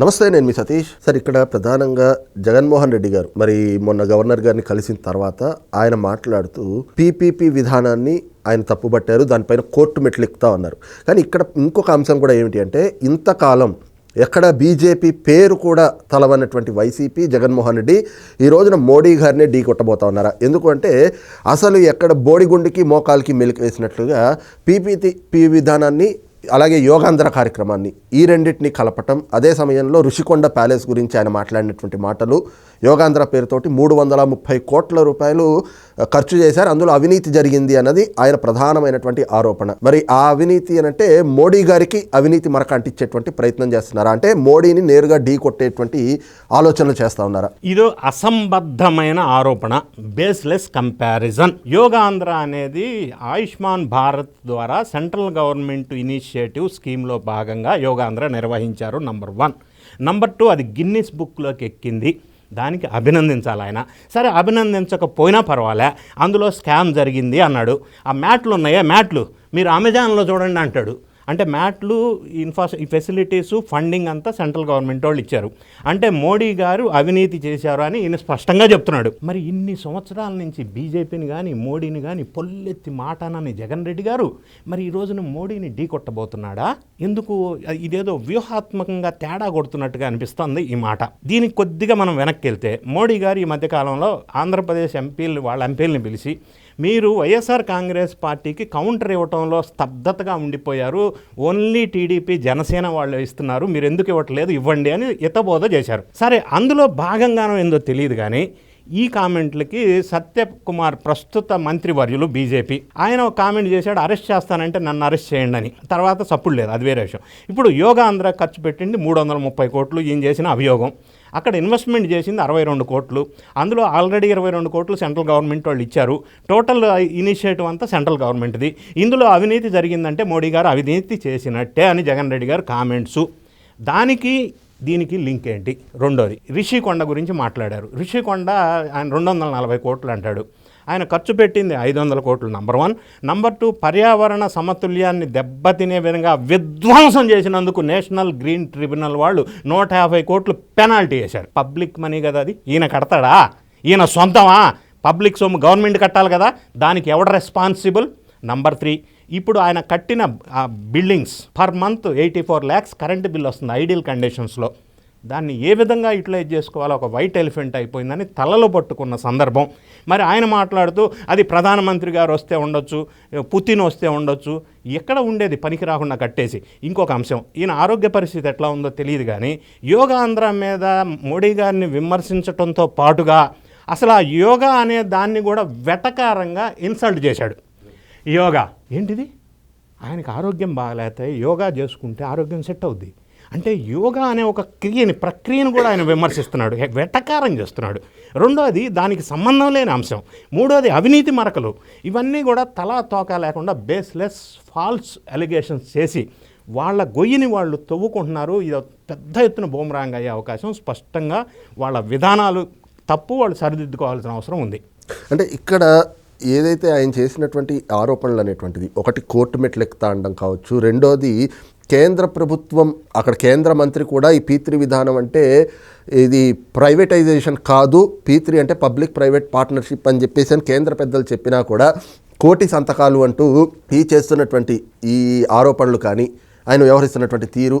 నమస్తే నేను మీ సతీష్. సార్ ఇక్కడ ప్రధానంగా జగన్మోహన్ రెడ్డి గారు మరి మొన్న గవర్నర్ గారిని కలిసిన తర్వాత ఆయన మాట్లాడుతూ పీపీపీ విధానాన్ని ఆయన తప్పుబట్టారు దానిపైన కోర్టు మెట్లు ఎక్కుతా ఉన్నారు. కానీ ఇక్కడ ఇంకొక అంశం కూడా ఏమిటి అంటే ఇంతకాలం ఎక్కడ బీజేపీ పేరు కూడా తలవన్నటువంటి వైసీపీ జగన్మోహన్ రెడ్డి ఈ రోజున మోడీ గారినే ఢీ కొట్టబోతా ఉన్నారా? ఎందుకంటే అసలు ఎక్కడ బోడిగుండికి మోకాలకి మెలికి వేసినట్లుగా పీపీటీ పీ విధానాన్ని అలాగే యోగాంధ్ర కార్యక్రమాన్ని ఈ రెండింటిని కలపటం అదే సమయంలో ఋషికొండ ప్యాలెస్ గురించి ఆయన మాట్లాడినటువంటి మాటలు యోగాంధ్ర పేరుతోటి మూడు వందల ముప్పై కోట్ల రూపాయలు ఖర్చు చేశారు. అందులో అవినీతి జరిగింది అన్నది ఆయన ప్రధానమైనటువంటి ఆరోపణ. మరి ఆ అవినీతి అని అంటే మోడీ గారికి అవినీతి మరక అంటించేటువంటి ప్రయత్నం చేస్తున్నారా? అంటే మోడీని నేరుగా ఢీ కొట్టేటువంటి ఆలోచనలు చేస్తా ఉన్నారా? ఇదో అసంబద్ధమైన ఆరోపణ. Baseless comparison. యోగాంధ్ర అనేది ఆయుష్మాన్ భారత్ ద్వారా సెంట్రల్ గవర్నమెంట్ ఇనిషియేటివ్ స్కీమ్లో భాగంగా యోగాంధ్ర నిర్వహించారు నంబర్ వన్. నంబర్ టూ అది గిన్నిస్ బుక్లోకి ఎక్కింది. దానికి అభినందించాలి ఆయన. సరే అభినందించకపోయినా పర్వాలే. అందులో స్కామ్ జరిగింది అన్నాడు. ఆ మ్యాట్లు ఉన్నాయా? మ్యాట్లు. మీరు అమెజాన్లో చూడండి అంటాడు. అంటే మ్యాట్లు ఇన్ఫ్రా ఫెసిలిటీసు ఫండింగ్ అంతా సెంట్రల్ గవర్నమెంట్ వాళ్ళు ఇచ్చారు. అంటే మోడీ గారు అవినీతి చేశారు అని ఈయన స్పష్టంగా చెప్తున్నాడు. మరి ఇన్ని సంవత్సరాల నుంచి బీజేపీని కానీ మోడీని కానీ పొల్లెత్తి మాటానని జగన్ రెడ్డి గారు మరి ఈ రోజున మోడీని ఢీ కొట్టబోతున్నాడా? ఎందుకు? ఇదేదో వ్యూహాత్మకంగా తేడా కొడుతున్నట్టుగా అనిపిస్తుంది ఈ మాట. దీనికి కొద్దిగా మనం వెనక్కి వెళ్తే మోడీ గారు ఈ మధ్యకాలంలో ఆంధ్రప్రదేశ్ ఎంపీలు వాళ్ళ ఎంపీలని పిలిచి మీరు వైఎస్ఆర్ కాంగ్రెస్ పార్టీకి కౌంటర్ ఇవ్వటంలో స్తబ్దతగా ఉండిపోయారు. ఓన్లీ టీడీపీ జనసేన వాళ్ళు ఇస్తున్నారు. మీరు ఎందుకు ఇవ్వట్లేదు? ఇవ్వండి అని హితబోధ చేశారు. సరే అందులో భాగంగానో ఏందో తెలియదు కానీ ఈ కామెంట్లకి సత్యకుమార్ ప్రస్తుత మంత్రివర్యులు బీజేపీ. ఆయన ఒక కామెంట్ చేశాడు అరెస్ట్ చేస్తానంటే నన్ను అరెస్ట్ చేయండి అని. తర్వాత సప్పుడు లేదు అది వేరే విషయం. ఇప్పుడు యోగాంధ్ర ఖర్చు పెట్టింది మూడు వందల ముప్పై కోట్లు ఈయన చేసిన అభియోగం. అక్కడ ఇన్వెస్ట్మెంట్ చేసింది అరవై రెండు కోట్లు. అందులో ఆల్రెడీ ఇరవై రెండు కోట్లు సెంట్రల్ గవర్నమెంట్ వాళ్ళు ఇచ్చారు. టోటల్ ఇనిషియేటివ్ అంతా సెంట్రల్ గవర్నమెంట్ది ఇందులో అవినీతి జరిగిందంటే మోడీ గారు అవినీతి చేసినట్టే అని జగన్ రెడ్డి గారు కామెంట్స్ దానికి దీనికి లింక్ ఏంటి? రెండోది రిషికొండ గురించి మాట్లాడారు. రిషికొండ ఆయన రెండు వందల నలభై కోట్లు అంటాడు. ఆయన ఖర్చు పెట్టింది ఐదు వందల కోట్లు నంబర్ వన్ నంబర్ టూ పర్యావరణ సమతుల్యాన్ని దెబ్బతినే విధంగా విధ్వంసం చేసినందుకు నేషనల్ గ్రీన్ ట్రిబ్యునల్ వాళ్ళు నూట యాభై కోట్లు పెనాల్టీ వేశారు. పబ్లిక్ మనీ కదా అది. ఈయన కడతాడా? ఈయన సొంతమా? పబ్లిక్ సొమ్ము గవర్నమెంట్ కట్టాలి కదా. దానికి ఎవడ రెస్పాన్సిబుల్? నంబర్ త్రీ ఇప్పుడు ఆయన కట్టిన buildings per month eighty four lakhs current bill వస్తుంది ఐడియల్ కండిషన్స్లో. దాన్ని ఏ విధంగా యూటిలైజ్ చేసుకోవాలో ఒక వైట్ ఎలిఫెంట్ అయిపోయిందని తలలో పట్టుకున్న సందర్భం. మరి ఆయన మాట్లాడుతూ అది ప్రధానమంత్రి గారు వస్తే ఉండొచ్చు పుతిన్ వస్తే ఉండొచ్చు ఎక్కడ ఉండేది పనికి రాకుండా కట్టేసి. ఇంకొక అంశం ఈయన ఆరోగ్య పరిస్థితి ఎట్లా ఉందో తెలియదు కానీ యోగాంధ్ర మీద మోడీ గారిని విమర్శించడంతో పాటుగా అసలు ఆ యోగా అనే దాన్ని కూడా వెటకారంగా ఇన్సల్ట్ చేశాడు. యోగా ఏంటిది? ఆయనకు ఆరోగ్యం బాగలేకపోతే యోగా చేసుకుంటే ఆరోగ్యం సెట్ అవుద్ది. అంటే యోగా అనే ఒక క్రియని ప్రక్రియను కూడా ఆయన విమర్శిస్తున్నాడు వెటకారం చేస్తున్నాడు. రెండోది దానికి సంబంధం లేని అంశం. మూడోది అవినీతి మరకలు. ఇవన్నీ కూడా తలా తోక లేకుండా బేస్లెస్ ఫాల్స్ అలిగేషన్స్ చేసి వాళ్ళ గొయ్యిని వాళ్ళు తవ్వుకుంటున్నారు. ఇది పెద్ద ఎత్తున బూమరాంగ్ అయ్యే అవకాశం. స్పష్టంగా వాళ్ళ విధానాలు తప్పు వాళ్ళు సరిదిద్దుకోవాల్సిన అవసరం ఉంది. అంటే ఇక్కడ ఏదైతే ఆయన చేసినటువంటి ఆరోపణలు అనేటువంటిది ఒకటి కోర్టు మెట్లు ఎక్కుతా అనడం కావచ్చు రెండోది కేంద్ర ప్రభుత్వం అక్కడ కేంద్ర మంత్రి కూడా ఈ పీత్రి విధానం అంటే ఇది ప్రైవేటైజేషన్ కాదు పీత్రి అంటే పబ్లిక్ ప్రైవేట్ పార్ట్నర్షిప్ అని చెప్పేసి అని కేంద్ర పెద్దలు చెప్పినా కూడా కోటి సంతకాలు అంటూ ఈ చేస్తున్నటువంటి ఈ ఆరోపణలు కానీ ఆయన వ్యవహరిస్తున్నటువంటి తీరు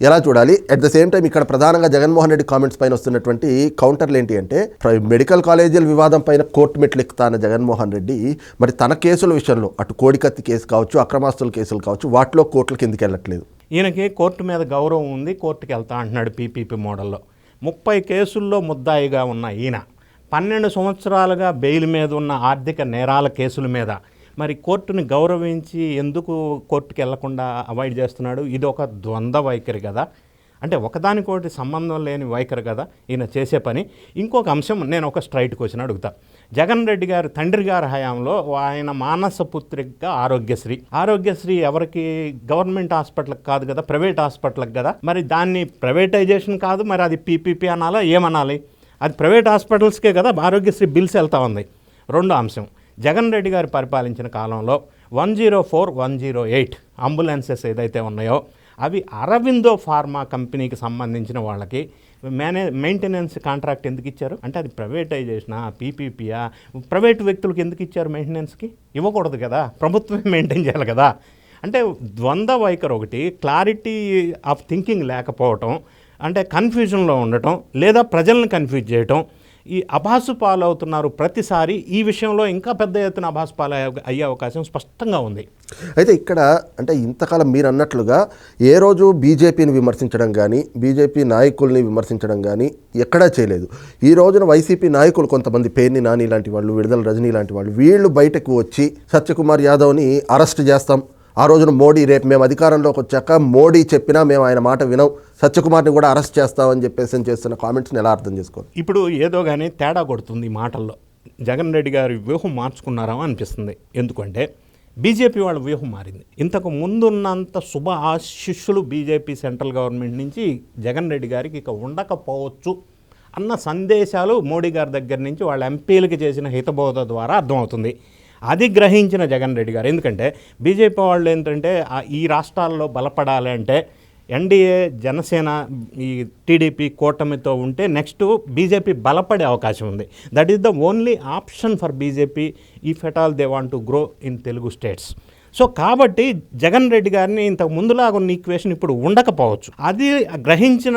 ఎలా చూడాలి? అట్ ద సేమ్ టైం ఇక్కడ ప్రధానంగా జగన్మోహన్ రెడ్డి కామెంట్స్ పైన వస్తున్నటువంటి కౌంటర్లు ఏంటి అంటే ప్ర- మెడికల్ కాలేజీల వివాదం పైన కోర్టు మెట్లు ఎక్కుతాన జగన్మోహన్ రెడ్డి మరి తన కేసుల విషయంలో అటు కోడికత్తి కేసు కావచ్చు అక్రమాస్తుల కేసులు కావచ్చు వాటిలో కోర్టులకు ఎందుకు వెళ్ళట్లేదు? ఈయనకి కోర్టు మీద గౌరవం ఉంది కోర్టుకి వెళ్తా అంటున్నాడు పీపీపీ మోడల్లో. ముప్పై కేసుల్లో ముద్దాయిగా ఉన్న ఈయన పన్నెండు సంవత్సరాలుగా బెయిల్ మీద ఉన్న ఆర్థిక నేరాల కేసుల మీద మరి కోర్టుని గౌరవించి ఎందుకు కోర్టుకి వెళ్ళకుండా అవాయిడ్ చేస్తున్నాడు? ఇది ఒక ద్వంద్వ వైఖరి కదా. అంటే ఒకదానికోటి సంబంధం లేని వైఖరి కదా ఈయన చేసే పని. ఇంకొక అంశం నేను ఒక స్ట్రైట్ క్వశ్చన్ అడుగుతా. జగన్ రెడ్డి గారు తండ్రి గారి హయాంలో ఆయన మానస పుత్రికగా ఆరోగ్యశ్రీ. ఆరోగ్యశ్రీ ఎవరికి? గవర్నమెంట్ హాస్పిటల్కి కాదు కదా ప్రైవేట్ హాస్పిటల్కి కదా. మరి దాన్ని ప్రైవేటైజేషన్ కాదు మరి అది పీపీపీ అనాలా ఏమనాలి? అది ప్రైవేట్ హాస్పిటల్స్కే కదా ఆరోగ్యశ్రీ బిల్స్ వెళ్తా ఉంది. రెండో అంశం. జగన్ రెడ్డి గారు పరిపాలించిన కాలంలో one zero four one zero eight ambulances ఏదైతే ఉన్నాయో అవి అరవిందో ఫార్మా కంపెనీకి సంబంధించిన వాళ్ళకి మేనే మెయింటెనెన్స్ కాంట్రాక్ట్ ఎందుకు ఇచ్చారు? అంటే అది ప్రైవేటైజేషనా పీపీపీయా? ప్రైవేట్ వ్యక్తులకు ఎందుకు ఇచ్చారు మెయింటెనెన్స్కి? ఇవ్వకూడదు కదా ప్రభుత్వమే మెయింటైన్ చేయాలి కదా. అంటే ద్వంద్వ వైఖరి ఒకటి క్లారిటీ ఆఫ్ థింకింగ్ లేకపోవటం అంటే కన్ఫ్యూజన్లో ఉండటం లేదా ప్రజలను కన్ఫ్యూజ్ చేయటం ఈ అభాసు పాలవుతున్నారు ప్రతిసారి. ఈ విషయంలో ఇంకా పెద్ద ఎత్తున అభాసు పాలు అయ్యే అవకాశం స్పష్టంగా ఉంది. అయితే ఇక్కడ అంటే ఇంతకాలం మీరు అన్నట్లుగా ఏ రోజు బీజేపీని విమర్శించడం కానీ బీజేపీ నాయకుల్ని విమర్శించడం కానీ ఎక్కడా చేయలేదు. ఈ రోజున వైసీపీ నాయకులు కొంతమంది పేర్ని నాని లాంటి వాళ్ళు విడుదల రజనీ లాంటి వాళ్ళు వీళ్ళు బయటకు వచ్చి సత్యకుమార్ యాదవ్ని అరెస్ట్ చేస్తాం. ఆ రోజున మోడీ రేపు మేము అధికారంలోకి వచ్చాక మోడీ చెప్పినా మేము ఆయన మాట వినం. సత్యకుమార్ని కూడా అరెస్ట్ చేస్తామని చెప్పేసి అని చేస్తున్న కామెంట్స్ని ఎలా అర్థం చేసుకోవాలి? ఇప్పుడు ఏదో కానీ తేడా కొడుతుంది మాటల్లో. జగన్ రెడ్డి గారి వ్యూహం మార్చుకున్నారా అనిపిస్తుంది. ఎందుకంటే బీజేపీ వాళ్ళ వ్యూహం మారింది. ఇంతకు ముందున్నంత శుభ ఆశిష్యులు బీజేపీ సెంట్రల్ గవర్నమెంట్ నుంచి జగన్ రెడ్డి గారికి ఇక ఉండకపోవచ్చు అన్న సందేశాలు మోడీ గారి దగ్గర నుంచి వాళ్ళ ఎంపీలకి చేసిన హితబోధ ద్వారా అర్థమవుతుంది. అది గ్రహించిన జగన్ రెడ్డి గారు. ఎందుకంటే బీజేపీ వాళ్ళు ఏంటంటే ఈ రాష్ట్రాల్లో బలపడాలి అంటే ఎన్డీఏ జనసేన ఈ టీడీపీ కూటమితో ఉంటే నెక్స్ట్ బీజేపీ బలపడే అవకాశం ఉంది. That is the only option for BJP if at all they want to grow in Telugu states so కాబట్టి జగన్ రెడ్డి గారిని ఇంతకు ముందులాగా ఉన్న ఈక్వేషన్ ఇప్పుడు ఉండకపోవచ్చు. అది గ్రహించిన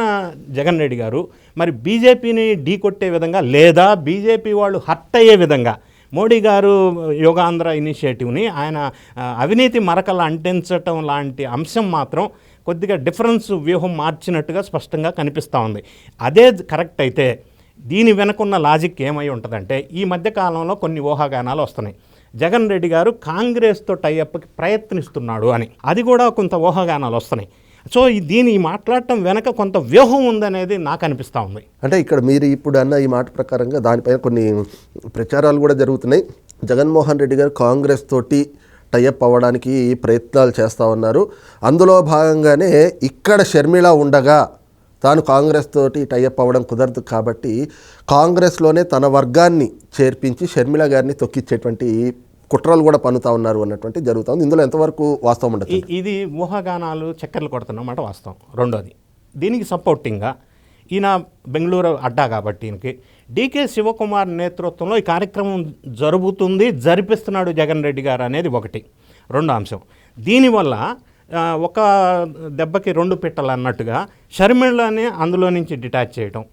జగన్ రెడ్డి గారు మరి బీజేపీని ఢీకొట్టే విధంగా లేదా బీజేపీ వాళ్ళు హర్ట్ అయ్యే విధంగా మోడీ గారు యోగాంధ్ర ఇనిషియేటివ్ని ఆయన అవినీతి మరకలు అంటించటం లాంటి అంశం మాత్రం కొద్దిగా డిఫరెన్స్ వ్యూహం మార్చినట్టుగా స్పష్టంగా కనిపిస్తూ ఉంది. అదే కరెక్ట్ అయితే దీని వెనకున్న లాజిక్ ఏమై ఉంటుందంటే ఈ మధ్యకాలంలో కొన్ని ఊహాగానాలు వస్తున్నాయి. జగన్ రెడ్డి గారు కాంగ్రెస్తో టైఅప్కి ప్రయత్నిస్తున్నాడు అని. అది కూడా కొంత ఊహాగానాలు వస్తున్నాయి. సో దీని మాట్లాడటం వెనక కొంత వ్యూహం ఉందనేది నాకు అనిపిస్తూ ఉంది. అంటే ఇక్కడ మీరు ఇప్పుడు అన్న ఈ మాట ప్రకారంగా దానిపైన కొన్ని ప్రచారాలు కూడా జరుగుతున్నాయి. జగన్మోహన్ రెడ్డి గారు కాంగ్రెస్ తోటి టైఅప్ అవ్వడానికి ప్రయత్నాలు చేస్తూ ఉన్నారు. అందులో భాగంగానే ఇక్కడ షర్మిళ ఉండగా తాను కాంగ్రెస్ తోటి టైఅప్ అవ్వడం కుదరదు కాబట్టి కాంగ్రెస్లోనే తన వర్గాన్ని చేర్పించి షర్మిల గారిని తొక్కిచ్చేటువంటి కుట్రలు కూడా పన్నుతా ఉన్నారు అన్నటువంటి జరుగుతూ ఉంది. ఇందులో ఎంతవరకు వాస్తవం ఉండదు ఇది ఊహాగానాలు చక్కర్లు కొడుతున్నమాట వాస్తవం. రెండోది దీనికి సపోర్టింగ్గా ఈయన బెంగళూరు అడ్డా కాబట్టి ఈయనకి డీకే శివకుమార్ నేతృత్వంలో ఈ కార్యక్రమం జరుగుతుంది జరిపిస్తున్నాడు జగన్ రెడ్డి గారు అనేది ఒకటి. రెండో అంశం దీనివల్ల ఒక దెబ్బకి రెండు పిట్టలు అన్నట్టుగా షర్మిళ్ళని అందులో నుంచి డిటాచ్ చేయటం.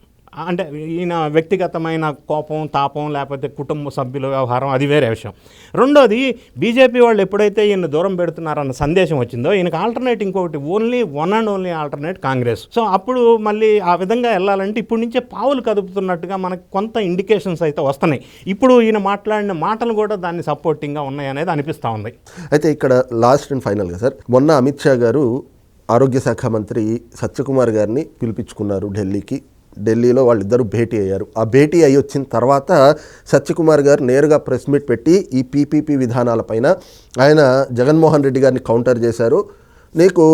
అంటే ఈయన వ్యక్తిగతమైన కోపం తాపం లేకపోతే కుటుంబ సభ్యుల వ్యవహారం అది వేరే విషయం. రెండోది బీజేపీ వాళ్ళు ఎప్పుడైతే ఈయన దూరం పెడుతున్నారన్న సందేశం వచ్చిందో ఈయనకు ఆల్టర్నేట్ ఇంకొకటి only one and only alternate Congress. So అప్పుడు మళ్ళీ ఆ విధంగా వెళ్ళాలంటే ఇప్పటి నుంచే పావులు కదుపుతున్నట్టుగా మనకు కొంత ఇండికేషన్స్ అయితే వస్తున్నాయి. ఇప్పుడు ఈయన మాట్లాడిన మాటలు కూడా దాన్ని సపోర్టింగ్గా ఉన్నాయి అనేది అనిపిస్తూ ఉంది. అయితే ఇక్కడ లాస్ట్ అండ్ ఫైనల్గా సార్ మొన్న అమిత్ షా గారు ఆరోగ్య శాఖ మంత్రి సత్యకుమార్ గారిని పిలిపించుకున్నారు ఢిల్లీకి. ఢిల్లీలో వాళ్ళిద్దరూ భేటీ అయ్యారు. ఆ భేటీ అయ్యి వచ్చిన తర్వాత సత్యకుమార్ గారు నేరుగా ప్రెస్ మీట్ పెట్టి ఈ పీపీపీ విధానాలపైన ఆయన జగన్మోహన్ రెడ్డి గారిని కౌంటర్ చేశారు. నీకు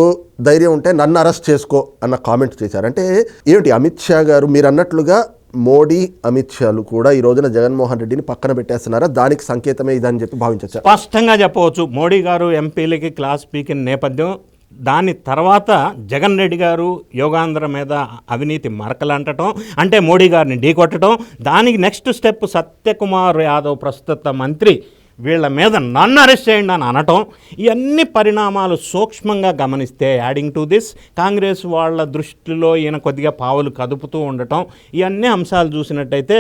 ధైర్యం ఉంటే నన్ను అరెస్ట్ చేసుకో అన్న కామెంట్ చేశారు. అంటే ఏమిటి అమిత్ షా గారు? మీరు అన్నట్లుగా మోడీ అమిత్ షాలు కూడా ఈ రోజున జగన్మోహన్ రెడ్డిని పక్కన పెట్టేస్తున్నారా? దానికి సంకేతమే ఇదని చెప్పి భావించవచ్చు స్పష్టంగా చెప్పవచ్చు. మోడీ గారు ఎంపీలకి క్లాస్ పీకిన నేపథ్యం దాని తర్వాత జగన్ రెడ్డి గారు యోగాంధ్ర మీద అవినీతి మరకలు అంటటం అంటే మోడీ గారిని ఢీకొట్టడం దానికి నెక్స్ట్ స్టెప్ సత్యకుమార్ యాదవ్ ప్రస్తుత మంత్రి వీళ్ళ మీద నన్ను అరెస్ట్ చేయండి అని అనటం ఇవన్నీ పరిణామాలు సూక్ష్మంగా గమనిస్తే యాడింగ్ టు దిస్ కాంగ్రెస్ వాళ్ళ దృష్టిలో ఈయన కొద్దిగా పావులు కదుపుతూ ఉండటం ఇవన్నీ అంశాలు చూసినట్టయితే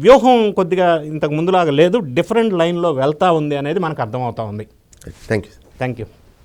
వ్యూహం కొద్దిగా ఇంతకు ముందులాగా లేదు డిఫరెంట్ లైన్లో వెళ్తా ఉంది అనేది మనకు అర్థమవుతా ఉంది. Thank you thank you